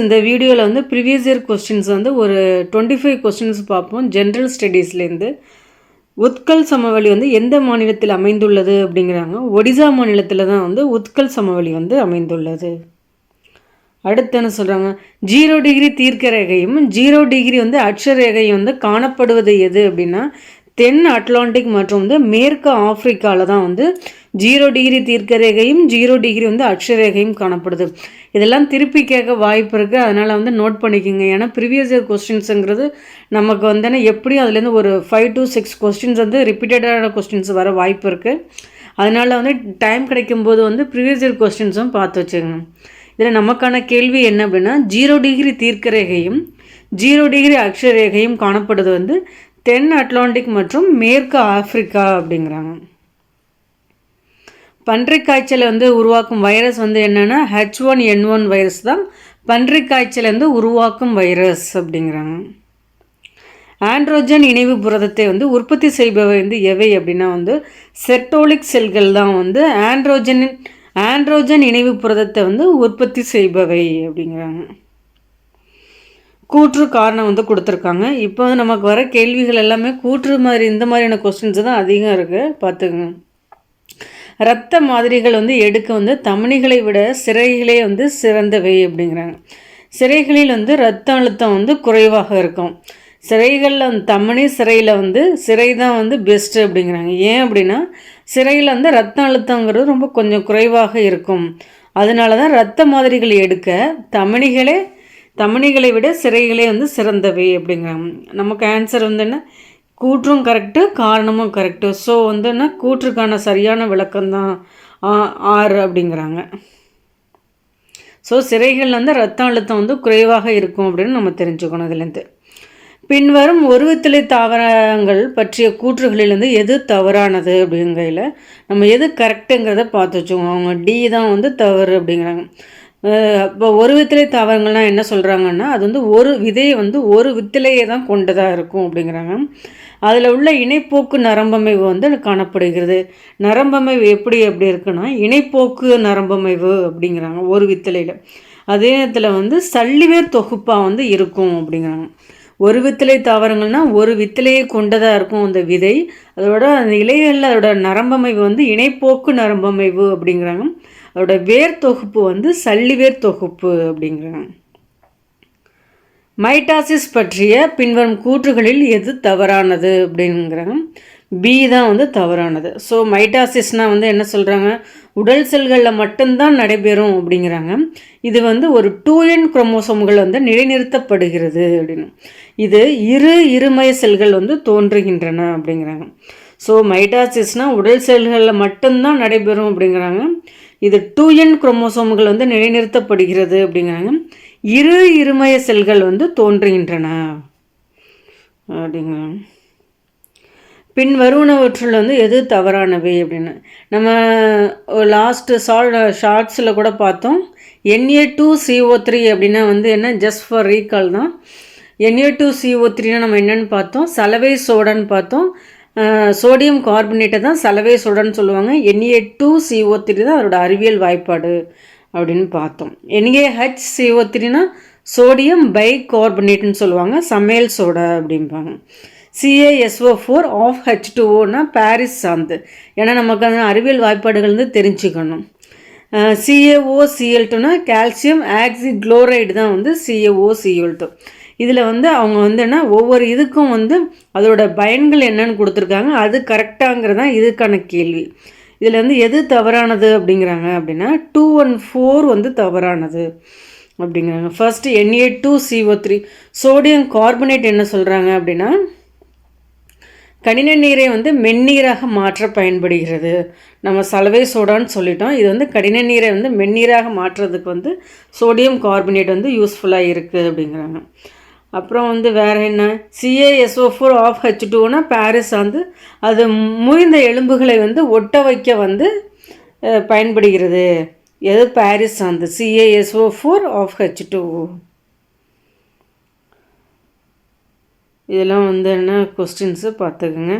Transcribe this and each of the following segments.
இந்த வீடியோவில் வந்து ப்ரிவியஸ் இயர் கொஸ்டின்ஸ் வந்து ஒரு டுவெண்ட்டி ஃபைவ் கொஸ்டின்ஸ் பார்ப்போம் ஜென்ரல் ஸ்டடீஸ்லேருந்து உத்கல் சமவெளி வந்து எந்த மாநிலத்தில் அமைந்துள்ளது அப்படிங்கிறாங்க. ஒடிசா மாநிலத்தில் தான் வந்து உத்கல் சமவெளி வந்து அமைந்துள்ளது. அடுத்து என்ன சொல்கிறாங்க ஜீரோ டிகிரி தீர்க்க ரேகையும் ஜீரோ டிகிரி வந்து அட்சரேகையும் வந்து காணப்படுவது எது அப்படின்னா தென் அட்லாண்டிக் மற்றும் வந்து மேற்கு ஆப்பிரிக்காவில் தான் வந்து ஜீரோ டிகிரி தீர்க்க ரேகையும் ஜீரோ டிகிரி வந்து அக்ஷரேகையும் காணப்படுது. இதெல்லாம் திருப்பி கேட்க வாய்ப்பு இருக்குது அதனால் வந்து நோட் பண்ணிக்கோங்க. ஏன்னா ப்ரீவியஸ் இயர் கொஸ்டின்ஸுங்கிறது நமக்கு வந்து எப்படியும் அதுலேருந்து ஒரு ஃபைவ் டு சிக்ஸ் கொஸ்டின்ஸ் வந்து ரிப்பீட்டடான கொஸ்டின்ஸ் வர வாய்ப்பு இருக்குது அதனால் வந்து டைம் கிடைக்கும்போது வந்து ப்ரீவியஸ் இயர் கொஸ்டின்ஸும் பார்த்து வச்சுக்கோங்க. இதில் நமக்கான கேள்வி என்ன அப்படின்னா ஜீரோ டிகிரி தீர்க்க ரேகையும் ஜீரோ டிகிரி அக்ஷரேகையும் காணப்படுது வந்து தென் அட்லாண்டிக் மற்றும் மேற்கு ஆப்பிரிக்கா அப்படிங்கிறாங்க. பன்றிக் காய்ச்சலை வந்து உருவாக்கும் வைரஸ் வந்து என்னென்னா H one N one virus தான். பன்றிக் காய்ச்சலை வந்து உருவாக்கும் வைரஸ் அப்படிங்கிறாங்க. ஆண்ட்ரோஜன் இணைவு புரதத்தை வந்து உற்பத்தி செய்பவை வந்து எவை அப்படின்னா வந்து செர்டோலிக் செல்கள் தான் வந்து ஆண்ட்ரோஜனின் ஆண்ட்ரோஜன் இணைவு புரதத்தை வந்து உற்பத்தி செய்பவை அப்படிங்கிறாங்க. கூற்று காரணம் வந்து கொடுத்துருக்காங்க. இப்போ வந்து நமக்கு வர கேள்விகள் எல்லாமே கூற்று மாதிரி இந்த மாதிரியான கொஸ்டின்ஸ் தான் அதிகம் இருக்குது பார்த்துங்க இரத்த மாதிரிகள் வந்து எடுக்க வந்து தமணிகளை விட சிறைகளே வந்து சிறந்தவை அப்படிங்கிறாங்க. சிறைகளில் வந்து ரத்த அழுத்தம் வந்து குறைவாக இருக்கும். சிறைகளில் தமணி சிறையில் வந்து சிறை தான் வந்து பெஸ்ட்டு அப்படிங்கிறாங்க. ஏன் அப்படின்னா சிறையில் வந்து ரத்த அழுத்தங்கிறது ரொம்ப கொஞ்சம் குறைவாக இருக்கும். அதனால தான் ரத்த மாதிரிகள் எடுக்க தமணிகளே தமணிகளை விட சிறைகளே வந்து சிறந்தவை அப்படிங்கிறாங்க நமக்கு ஆன்சர் வந்து என்ன கூற்றும் கரெக்டு காரணமும் கரெக்டு ஸோ வந்து என்ன கூற்றுக்கான சரியான விளக்கம்தான் ஆறு அப்படிங்கிறாங்க. ஸோ சிறைகள் வந்து ரத்த அழுத்தம் வந்து குறைவாக இருக்கும் அப்படின்னு நம்ம தெரிஞ்சுக்கணும் இதுலேருந்து. பின்வரும் ஒருவத்திலை தாவரங்கள் பற்றிய கூற்றுகளிலிருந்து எது தவறானது அப்படிங்கையில் நம்ம எது கரெக்டுங்கிறத பார்த்து வச்சுக்கோங்க. அவங்க டி தான் வந்து தவறு அப்படிங்கிறாங்க. இப்போ ஒரு வித்திலை தாவரங்கள்லாம் என்ன சொல்கிறாங்கன்னா அது வந்து ஒரு விதையை வந்து ஒரு வித்திலையை தான் கொண்டதாக இருக்கும் அப்படிங்கிறாங்க. அதில் உள்ள இணைப்போக்கு நரம்பமைவு வந்து காணப்படுகிறது. நரம்பமைவு எப்படி எப்படி இருக்குன்னா இணைப்போக்கு நரம்பமைவு அப்படிங்கிறாங்க ஒரு வித்திலையில் அதே நேரத்தில் வந்து சல்லிவேர் தொகுப்பாக வந்து இருக்கும் அப்படிங்கிறாங்க. ஒரு வித்திலை தாவரங்கள்னால் ஒரு வித்திலையை கொண்டதாக இருக்கும் அந்த விதை. அதோட அந்த இலைகளில் அதோட நரம்பமைவு வந்து இணைப்போக்கு நரம்பமைவு அப்படிங்கிறாங்க. அதோட வேர் தொகுப்பு வந்து சல்லிவேர் தொகுப்பு அப்படிங்கிறாங்க. மைட்டாசிஸ் பற்றிய பின்வரும் கூற்றுகளில் எது தவறானது அப்படிங்கிறாங்க. பி தான் வந்து தவறானது. ஸோ மைட்டாசிஸ்னால் வந்து என்ன சொல்கிறாங்க உடல் செல்களில் மட்டும்தான் நடைபெறும் அப்படிங்கிறாங்க. இது வந்து ஒரு டூ என் குரோமோசோம்கள் வந்து நிலைநிறுத்தப்படுகிறது அப்படின்னு. இது இரு இருமய செல்கள் வந்து தோன்றுகின்றன அப்படிங்கிறாங்க. ஸோ மைட்டாசிஸ்னால் உடல் செல்களில் மட்டும்தான் நடைபெறும் அப்படிங்கிறாங்க. இது டூ என் குரோமோசோம்கள் வந்து நிலைநிறுத்தப்படுகிறது அப்படிங்கிறாங்க. இரு இருமய செல்கள் வந்து தோன்றுகின்றன அப்படிங்கிறாங்க. பின் வருவனவற்றில் வந்து எது தவறானவை அப்படின்னு. நம்ம லாஸ்ட்டு சால் ஷார்ட்ஸில் கூட பார்த்தோம். என்ஏ டூ சிஓ த்ரீ அப்படின்னா வந்து என்ன? ஜஸ்ட் ஃபார் ரீகால் தான். என்ஏ டூ சிஓ த்ரீனா நம்ம என்னென்னு பார்த்தோம்? சலவை சோடான்னு பார்த்தோம். சோடியம் கார்பனேட்டை தான் சலவை சோடான்னு சொல்லுவாங்க. என்ஏ டூ சிஓ த்ரீ தான் அதோட அறிவியல் வாய்ப்பாடு அப்படின்னு பார்த்தோம். என்ஏஹெச் சிஓ த்ரீனா சோடியம் பை கார்பனேட்னு சொல்லுவாங்க. சமையல் சோடா அப்படிம்பாங்க. சிஏஎஸ்ஓ ஃபோர் ஆஃப் ஹெச் டூஓனா பாரிஸ் சார்ந்து. ஏன்னா நமக்கு அந்த அறிவியல் வாய்ப்பாடுகள் வந்து தெரிஞ்சுக்கணும். சிஏஓ சிஎல் டூனா கால்சியம் ஆக்சி குளோரைடு தான் வந்து சிஏஓ சிஎல் டூ இதில் வந்து அவங்க வந்து என்ன ஒவ்வொரு இதுக்கும் வந்து அதோட பயன்கள் என்னன்னு கொடுத்துருக்காங்க. அது கரெக்டாங்கிறது தான் இதுக்கான கேள்வி. இதில் வந்து எது தவறானது அப்படிங்கிறாங்க அப்படின்னா டூ ஒன் ஃபோர் வந்து தவறானது அப்படிங்கிறாங்க. First NA two CO three sodium carbonate என்ன சொல்கிறாங்க அப்படின்னா கனின நீரை வந்து மென்னீராக மாற்ற பயன்படுகிறது. நம்ம சலவை சோடான்னு சொல்லிட்டோம். இது வந்து கடின நீரை வந்து மென்னீராக மாற்றுறதுக்கு வந்து சோடியம் கார்பனேட் வந்து யூஸ்ஃபுல்லாக இருக்குது அப்படிங்கிறாங்க. அப்புறம் வந்து வேறு என்ன? சிஏஎஸ்ஓ ஃபோர் ஆஃப் ஹெச் டூனா பாரிஸ் வந்து அது முறிந்த எலும்புகளை வந்து ஒட்ட வைக்க வந்து பயன்படுகிறது. எது பாரிஸ் வந்து CASO four of H two இதெல்லாம் வந்து என்ன கொஸ்டின்ஸு பார்த்துக்குங்க.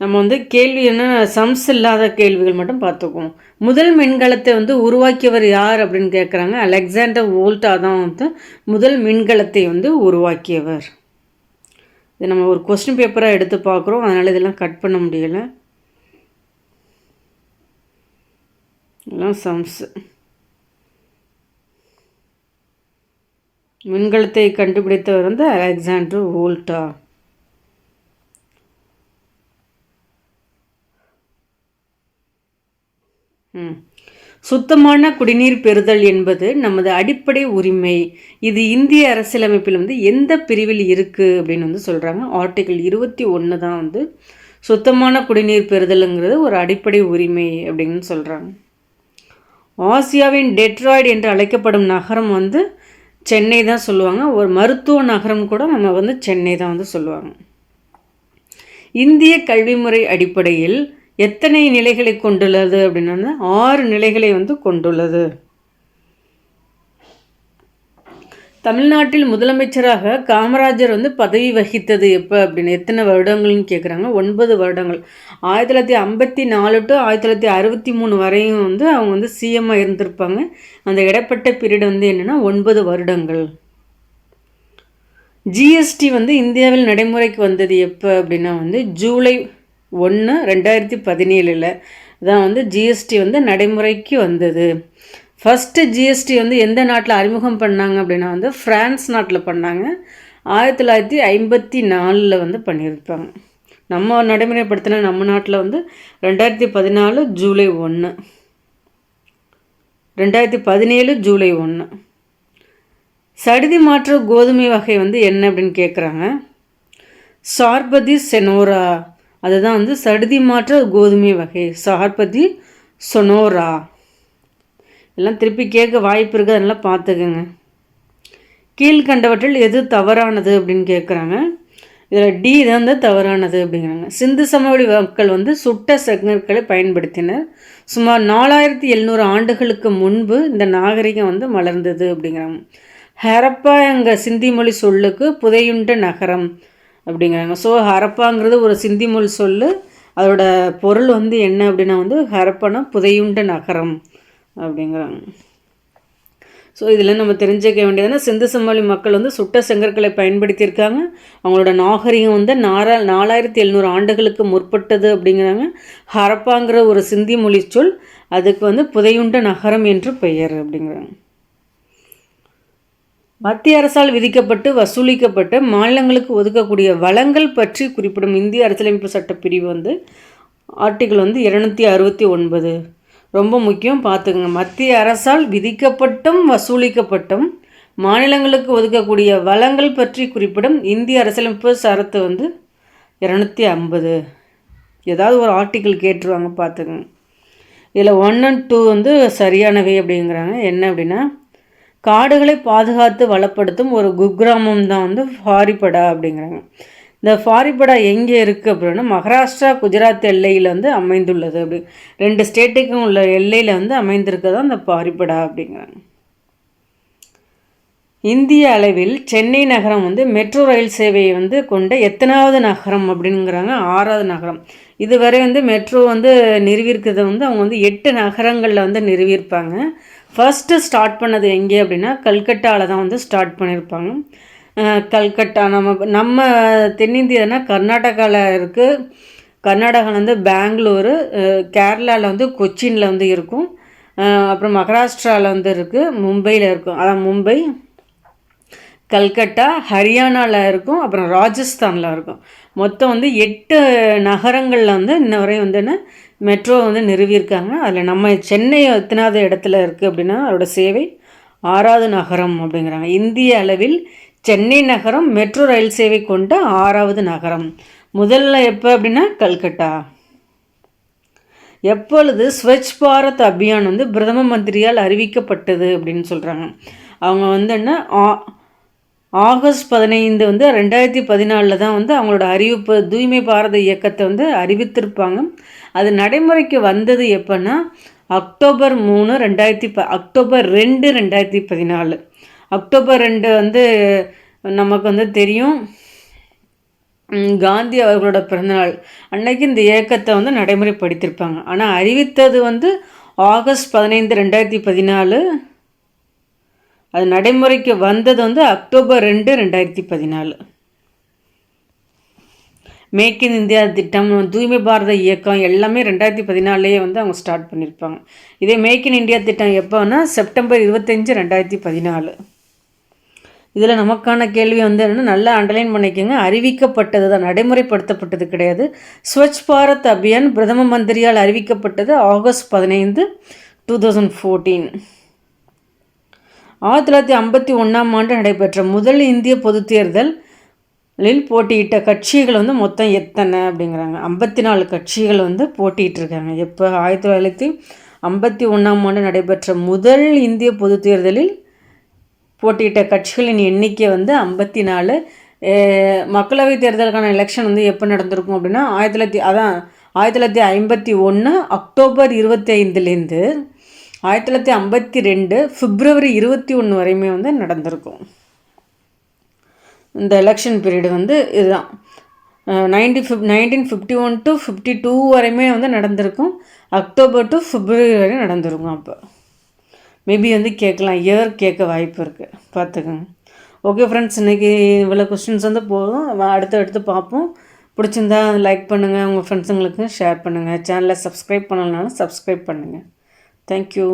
நம்ம வந்து கேள்வி என்ன சம்ஸ் இல்லாத கேள்விகள் மட்டும் பார்த்துக்குவோம். முதல் மின்கலத்தை வந்து உருவாக்கியவர் யார் அப்படின்னு கேட்குறாங்க அலெக்சாண்டர் ஓல்டா தான் வந்து முதல் மின்கலத்தை வந்து உருவாக்கியவர். இது நம்ம ஒரு கொஸ்டின் பேப்பராக எடுத்து பார்க்குறோம். அதனால் இதெல்லாம் கட் பண்ண முடியலை. எல்லாம் சம்ஸு மின்கலத்தை கண்டுபிடித்தவர் வந்து அலெக்சாண்டர் வோல்டா. சுத்தமான குடிநீர் பெறுதல் என்பது நமது அடிப்படை உரிமை. இது இந்திய அரசியலமைப்பில் வந்து எந்த பிரிவில் இருக்குது அப்படின்னு வந்து சொல்கிறாங்க ஆர்டிகிள் இருபத்தி ஒன்று தான் வந்து சுத்தமான குடிநீர் பெறுதலுங்கிறது ஒரு அடிப்படை உரிமை அப்படின்னு சொல்கிறாங்க ஆசியாவின் டெட்ராய்டு என்று அழைக்கப்படும் நகரம் வந்து சென்னை தான் சொல்லுவாங்க. ஒரு மருத்துவ நகரம் கூட நம்ம வந்து சென்னை தான் வந்து சொல்லுவாங்க. இந்திய கல்வி முறை அடிப்படையில் எத்தனை நிலைகளை கொண்டுள்ளது அப்படின்னா ஆறு நிலைகளை வந்து கொண்டுள்ளது. தமிழ்நாட்டில் முதலமைச்சராக காமராஜர் வந்து பதவி வகித்தது எப்போ அப்படின்னு எத்தனை வருடங்கள்னு கேட்குறாங்க ஒன்பது வருடங்கள். ஆயிரத்தி தொள்ளாயிரத்தி ஐம்பத்தி நாலு டு ஆயிரத்தி தொள்ளாயிரத்தி அறுபத்தி மூணு வரையும் வந்து அவங்க வந்து சிஎம்மாக இருந்திருப்பாங்க. அந்த இடப்பட்ட பீரியட் வந்து என்னென்னா ஒன்பது வருடங்கள். ஜிஎஸ்டி வந்து இந்தியாவில் நடைமுறைக்கு வந்தது எப்போ அப்படின்னா வந்து ஜூலை ஒன்று ரெண்டாயிரத்தி பதினேழில் தான் வந்து ஜிஎஸ்டி வந்து நடைமுறைக்கு வந்தது. ஃபஸ்ட்டு ஜிஎஸ்டி வந்து எந்த நாட்டில் அறிமுகம் பண்ணாங்க அப்படின்னா வந்து ஃப்ரான்ஸ் நாட்டில் பண்ணாங்க. ஆயிரத்தி தொள்ளாயிரத்தி ஐம்பத்தி நாலில் வந்து பண்ணியிருப்பாங்க. நம்ம நடைமுறைப்படுத்தின நம்ம நாட்டில் வந்து ரெண்டாயிரத்தி பதினாலு ஜூலை ஒன்று ரெண்டாயிரத்தி பதினேழு ஜூலை ஒன்று சடுதி மாற்று கோதுமை வகை வந்து என்ன அப்படின்னு கேட்குறாங்க சார்பதி செனோரா. அதுதான் வந்து சடுதி மாற்ற கோதுமை வகை. சார்பதி சொனோரா. எல்லாம் திருப்பி கேட்க வாய்ப்பு இருக்குது அதெல்லாம் பார்த்துக்கோங்க. கீழ்கண்டவற்றில் எது தவறானது அப்படின்னு கேட்குறாங்க. இதில் டி தான் வந்து தவறானது அப்படிங்கிறாங்க. சிந்து சமவெளி மக்கள் வந்து சுட்ட செங்கற்களை பயன்படுத்தினர். சுமார் நாலாயிரத்தி எழுநூறு ஆண்டுகளுக்கு முன்பு இந்த நாகரிகம் வந்து மலர்ந்தது அப்படிங்கிறாங்க. ஹரப்பா எங்கள் சிந்தி மொழி சொல்லுக்கு புதையுண்ட நகரம் அப்படிங்கிறாங்க. ஸோ ஹரப்பாங்கிறது ஒரு சிந்தி மொழி சொல்லு. அதோட பொருள் வந்து என்ன அப்படின்னா வந்து ஹரப்பனா புதையுண்ட நகரம். அப்படிங்கிறாங்க. ஸோ இதில் நம்ம தெரிஞ்சுக்க வேண்டியதுன்னா சிந்து சமாளி மக்கள் வந்து சுட்ட செங்கற்களை பயன்படுத்தியிருக்காங்க. அவங்களோட நாகரிகம் வந்து நாரா நாலாயிரத்தி எழுநூறு ஆண்டுகளுக்கு முற்பட்டது அப்படிங்கிறாங்க. ஹரப்பாங்கிற ஒரு சிந்தி மொழி சொல் அதுக்கு வந்து புதையுண்ட நகரம் என்று பெயர் அப்படிங்கிறாங்க. மத்திய அரசால் விதிக்கப்பட்டு வசூலிக்கப்பட்ட மாநிலங்களுக்கு ஒதுக்கக்கூடிய வளங்கள் பற்றி குறிப்பிடும் இந்திய அரசியலமைப்பு சட்ட பிரிவு வந்து ஆர்டிகிள் வந்து இருநூத்தி அறுபத்தி ஒன்பது. ரொம்ப முக்கியம் பார்த்துக்குங்க. மத்திய அரசால் விதிக்கப்பட்டும் வசூலிக்கப்பட்டும் மாநிலங்களுக்கு ஒதுக்கக்கூடிய வளங்கள் பற்றி குறிப்பிடும் இந்திய அரசியலமைப்பு சரத்து வந்து இரநூத்தி ஐம்பது. ஏதாவது ஒரு ஆர்டிக்கிள் கேட்டுருவாங்க பார்த்துக்குங்க. இதில் ஒன் அண்ட் டூ வந்து சரியானவை அப்படிங்கிறாங்க. என்ன அப்படின்னா காடுகளை பாதுகாத்து வளப்படுத்தும் ஒரு குக்கிராமம் தான் வந்து ஃபாரிப்படா அப்படிங்கிறாங்க. இந்த ஃபாரிப்படா எங்கே இருக்குது அப்படின்னா மகாராஷ்டிரா குஜராத் எல்லையில் வந்து அமைந்துள்ளது அப்படி. ரெண்டு ஸ்டேட்டுக்கும் உள்ள எல்லையில் வந்து அமைந்திருக்கதான் இந்த ஃபாரிப்படா அப்படிங்கிறாங்க. இந்திய அளவில் சென்னை நகரம் வந்து மெட்ரோ ரயில் சேவையை வந்து கொண்ட எத்தனாவது நகரம் அப்படிங்கிறாங்க ஆறாவது நகரம். இதுவரை வந்து மெட்ரோ வந்து நிறுவியிருக்கிறத வந்து அவங்க வந்து எட்டு நகரங்களில் வந்து நிறுவியிருப்பாங்க. ஃபஸ்ட்டு ஸ்டார்ட் பண்ணது எங்கே அப்படின்னா கல்கட்டாவில் தான் வந்து ஸ்டார்ட் பண்ணியிருப்பாங்க. கல்கட்டா. நம்ம நம்ம தென்னிந்தியானா கர்நாடகாவில் இருக்குது கர்நாடகாவில் வந்து பெங்களூரு கேரளாவில் வந்து கொச்சினில் வந்து இருக்கும். அப்புறம் மகாராஷ்டிராவில் வந்து இருக்குது மும்பையில் இருக்கும். அதான் மும்பை. கல்கட்டா ஹரியானாவில் இருக்கும் அப்புறம் ராஜஸ்தானில் இருக்கும். மொத்தம் வந்து எட்டு நகரங்களில் வந்து இன்ன வரையும் வந்து என்ன மெட்ரோ வந்து நிறுவியிருக்காங்க. அதில் நம்ம சென்னை எத்தனாவது இடத்துல இருக்குது அப்படின்னா அதோட சேவை ஆறாவது நகரம் அப்படிங்கிறாங்க. இந்திய அளவில் சென்னை நகரம் மெட்ரோ ரயில் சேவை கொண்ட ஆறாவது நகரம். முதல்ல எப்போ அப்படின்னா கல்கட்டா. எப்பொழுது ஸ்வச் பாரத் அபியான் வந்து பிரதம மந்திரியால் அறிவிக்கப்பட்டது அப்படின்னு சொல்கிறாங்க அவங்க வந்து என்ன ஆகஸ்ட் பதினைந்து வந்து ரெண்டாயிரத்தி பதினாலில் தான் வந்து அவங்களோட அறிவிப்பு தூய்மை பாரத இயக்கத்தை வந்து அறிவித்திருப்பாங்க. அது நடைமுறைக்கு வந்தது எப்போன்னா அக்டோபர் மூணு ரெண்டாயிரத்தி ப அக்டோபர் ரெண்டு ரெண்டாயிரத்தி பதினாலு. அக்டோபர் ரெண்டு வந்து நமக்கு வந்து தெரியும். காந்தி அவர்களோட பிறந்தநாள். அன்னைக்கு இந்த இயக்கத்தை வந்து நடைமுறைப்படுத்தியிருப்பாங்க. ஆனால் அறிவித்தது வந்து ஆகஸ்ட் பதினைந்து ரெண்டாயிரத்தி பதினாலு. அது நடைமுறைக்கு வந்தது வந்து அக்டோபர் ரெண்டு ரெண்டாயிரத்தி பதினாலு. மேக் இன் இந்தியா திட்டம் தூய்மை பாரத இயக்கம் எல்லாமே ரெண்டாயிரத்தி பதினாலுலேயே வந்து அவங்க ஸ்டார்ட் பண்ணியிருப்பாங்க. இதே மேக் இன் இந்தியா திட்டம் எப்போன்னா செப்டம்பர் இருபத்தஞ்சு ரெண்டாயிரத்தி பதினாலு. இதில் நமக்கான கேள்வி வந்து என்னென்னா நல்லா அண்டர்லைன் பண்ணிக்கோங்க. அறிவிக்கப்பட்டது தான் நடைமுறைப்படுத்தப்பட்டது கிடையாது. ஸ்வச் பாரத் அபியான் பிரதம மந்திரியால் அறிவிக்கப்பட்டது ஆகஸ்ட் பதினைந்து டூ தௌசண்ட் ஃபோர்டீன் ஆயிரத்தி தொள்ளாயிரத்தி ஐம்பத்தி ஒன்றாம் ஆண்டு நடைபெற்ற முதல் இந்திய பொது தேர்தலில் போட்டியிட்ட கட்சிகள் வந்து மொத்தம் எத்தனை அப்படிங்கிறாங்க. ஐம்பத்தி நாலு கட்சிகள் வந்து போட்டியிட்டிருக்காங்க. எப்போ? ஆயிரத்தி தொள்ளாயிரத்தி ஐம்பத்தி ஒன்றாம் ஆண்டு நடைபெற்ற முதல் இந்திய பொது தேர்தலில் போட்டியிட்ட கட்சிகளின் எண்ணிக்கை வந்து ஐம்பத்தி நாலு. மக்களவைத் தேர்தலுக்கான எலெக்ஷன் வந்து எப்போ நடந்திருக்கும் அப்படின்னா ஆயிரத்தி தொள்ளாயிரத்தி அதான் ஆயிரத்தி தொள்ளாயிரத்தி ஐம்பத்தி ஒன்று அக்டோபர் இருபத்தி ஐந்துலேருந்து ஆயிரத்தி தொள்ளாயிரத்தி ஐம்பத்தி ரெண்டு பிப்ரவரி இருபத்தி ஒன்று வரையுமே வந்து நடந்திருக்கும். இந்த எலெக்ஷன் பீரியடு வந்து இதுதான். Ninety fif nineteen fifty one to fifty two வரையுமே வந்து நடந்திருக்கும். அக்டோபர் டு ஃபிப்ரவரி வரையும் நடந்திருக்கும் அப்போ. மேபி வந்து கேட்கலாம். இயர் கேட்க வாய்ப்பு இருக்குது பார்த்துக்கோங்க. ஓகே ஃப்ரெண்ட்ஸ் இன்றைக்கி இவ்வளோ கொஸ்டின்ஸ் வந்து போதும். அடுத்து அடுத்து பார்ப்போம். பிடிச்சிருந்தா லைக் பண்ணுங்கள் உங்கள் ஃப்ரெண்ட்ஸுங்களுக்கு ஷேர் பண்ணுங்கள் சேனலை சப்ஸ்கிரைப் பண்ணலனாலும் சப்ஸ்கிரைப் பண்ணுங்கள் தேங்க்யூ